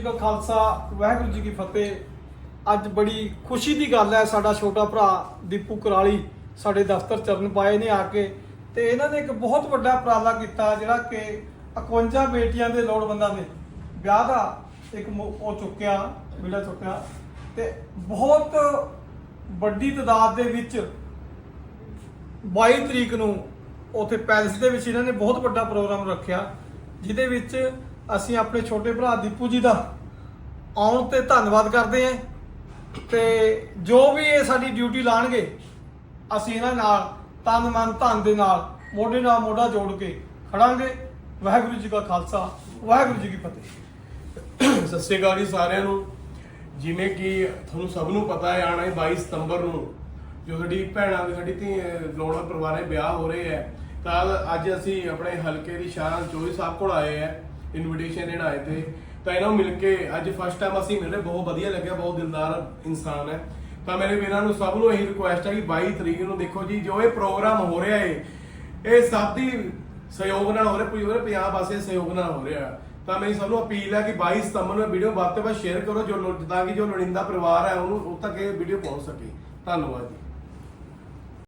ਜੀ ਕਾ ਖਾਲਸਾ, ਵਾਹਿਗੁਰੂ ਜੀ ਕੀ ਫਤਿਹ। ਅੱਜ ਬੜੀ ਖੁਸ਼ੀ ਦੀ ਗੱਲ ਹੈ ਸਾਡਾ ਛੋਟਾ ਭਰਾ ਦੀਪੂ ਕਰਾਲੀ ਸਾਡੇ ਦਫ਼ਤਰ ਚਰਨ ਪਾਏ ਨੇ ਆ ਕੇ ਤੇ ਇਹਨਾਂ ਨੇ ਇੱਕ ਬਹੁਤ ਵੱਡਾ ਉਪਰਾਲਾ ਕੀਤਾ ਜਿਹੜਾ ਕਿ 51 ਬੇਟੀਆਂ ਦੇ ਲੋੜਵੰਦਾਂ ਦੇ ਵਿਆਹ ਦਾ ਇੱਕ ਉਹ ਚੁੱਕਿਆ ਬਿਲਾ ਚੁੱਕਿਆ ਤੇ ਬਹੁਤ ਵੱਡੀ ਤਾਦਾਦ ਦੇ ਵਿੱਚ 22 ਤਰੀਕ ਨੂੰ ਉਥੇ ਪੈਲਸ ਦੇ ਵਿੱਚ ਇਹਨਾਂ ਨੇ ਬਹੁਤ ਵੱਡਾ ਪ੍ਰੋਗਰਾਮ ਰੱਖਿਆ, ਜਿਹਦੇ ਵਿੱਚ ਅਸੀਂ ਆਪਣੇ ਛੋਟੇ ਭਰਾ ਦੀਪੂ ਜੀ ਦਾ ਆਉਣ ਤੇ ਧੰਨਵਾਦ ਕਰਦੇ ਹਾਂ ਤੇ ਜੋ ਵੀ ਇਹ ਸਾਡੀ ਡਿਊਟੀ ਲਾਣਗੇ, ਅਸੀਂ ਇਹਨਾਂ ਨਾਲ ਤਨ ਮਨ ਧਨ ਦੇ ਨਾਲ, ਮੋਢੇ ਨਾਲ ਮੋਢਾ ਜੋੜ ਕੇ ਖੜਾਂਗੇ। ਵਾਹਿਗੁਰੂ ਜੀ ਕਾ ਖਾਲਸਾ, ਵਾਹਿਗੁਰੂ ਜੀ ਕੀ ਫਤਿਹ। ਸਤਿ ਸ਼੍ਰੀ ਅਕਾਲ ਜੀ ਸਾਰਿਆਂ ਨੂੰ। ਜਿਵੇਂ ਕਿ ਤੁਹਾਨੂੰ ਸਭ ਨੂੰ ਪਤਾ ਹੈ ਆਣਾ 22 ਸਤੰਬਰ ਨੂੰ, ਜੋ ਸਾਡੀ ਭੈਣਾਂ ਦੇ, ਸਾਡੀ ਧੀ ਲੋੜਾ ਪਰਿਵਾਰੇ ਵਿਆਹ ਹੋ ਰਹੇ ਹੈ। ਤਾਂ ਅੱਜ ਅਸੀਂ ਆਪਣੇ ਹਲਕੇ ਦੀ ਸ਼ਾਨ ਚੋਰੀ ਸਾਹਿਬ ਕੋਲ ਆਏ ਹੈ। ਇਨਵੀਟੇਸ਼ਨ ਦੇਣ ਆਏ ਤੇ ਤਾਂ ਇਹਨਾਂ ਨੂੰ ਮਿਲ ਕੇ ਅੱਜ ਫਸਟ ਟਾਈਮ ਅਸੀਂ ਮਿਲੇ, ਬਹੁਤ ਵਧੀਆ ਲੱਗਿਆ, ਬਹੁਤ ਦਿਲਦਾਰ ਇਨਸਾਨ ਹੈ। ਤਾਂ ਮੇਰੇ ਵੀਰਾਂ ਨੂੰ ਸਭ ਨੂੰ ਇਹੀ ਰਿਕੁਐਸਟ ਹੈ ਕਿ 22 ਤਰੀਕ ਨੂੰ ਦੇਖੋ ਜੀ, ਜੋ ਇਹ ਪ੍ਰੋਗਰਾਮ ਹੋ ਰਿਹਾ ਹੈ ਇਹ ਸਭ ਦੀ ਸਹਿਯੋਗ ਨਾਲ ਹੋ ਰਿਹਾ ਪੂਰੇ ਪੰਜਾਬ ਵਾਸਤੇ ਸਹਿਯੋਗ ਨਾਲ ਹੋ ਰਿਹਾ। ਤਾਂ ਮੇਰੀ ਸਭ ਨੂੰ ਅਪੀਲ ਹੈ ਕਿ 22 ਸਤੰਬਰ ਨੂੰ ਵੀਡੀਓ ਵੱਧ ਤੋਂ ਵੱਧ ਸ਼ੇਅਰ ਕਰੋ, ਜੋ ਲੋ- ਤਾਂ ਕਿ ਜੋ ਲੋੜਿੰਦਾ ਪਰਿਵਾਰ ਹੈ ਉਹਨੂੰ ਉਹ ਤੱਕ ਇਹ ਵੀਡੀਓ ਪਹੁੰਚ ਸਕੇ। ਧੰਨਵਾਦ ਜੀ।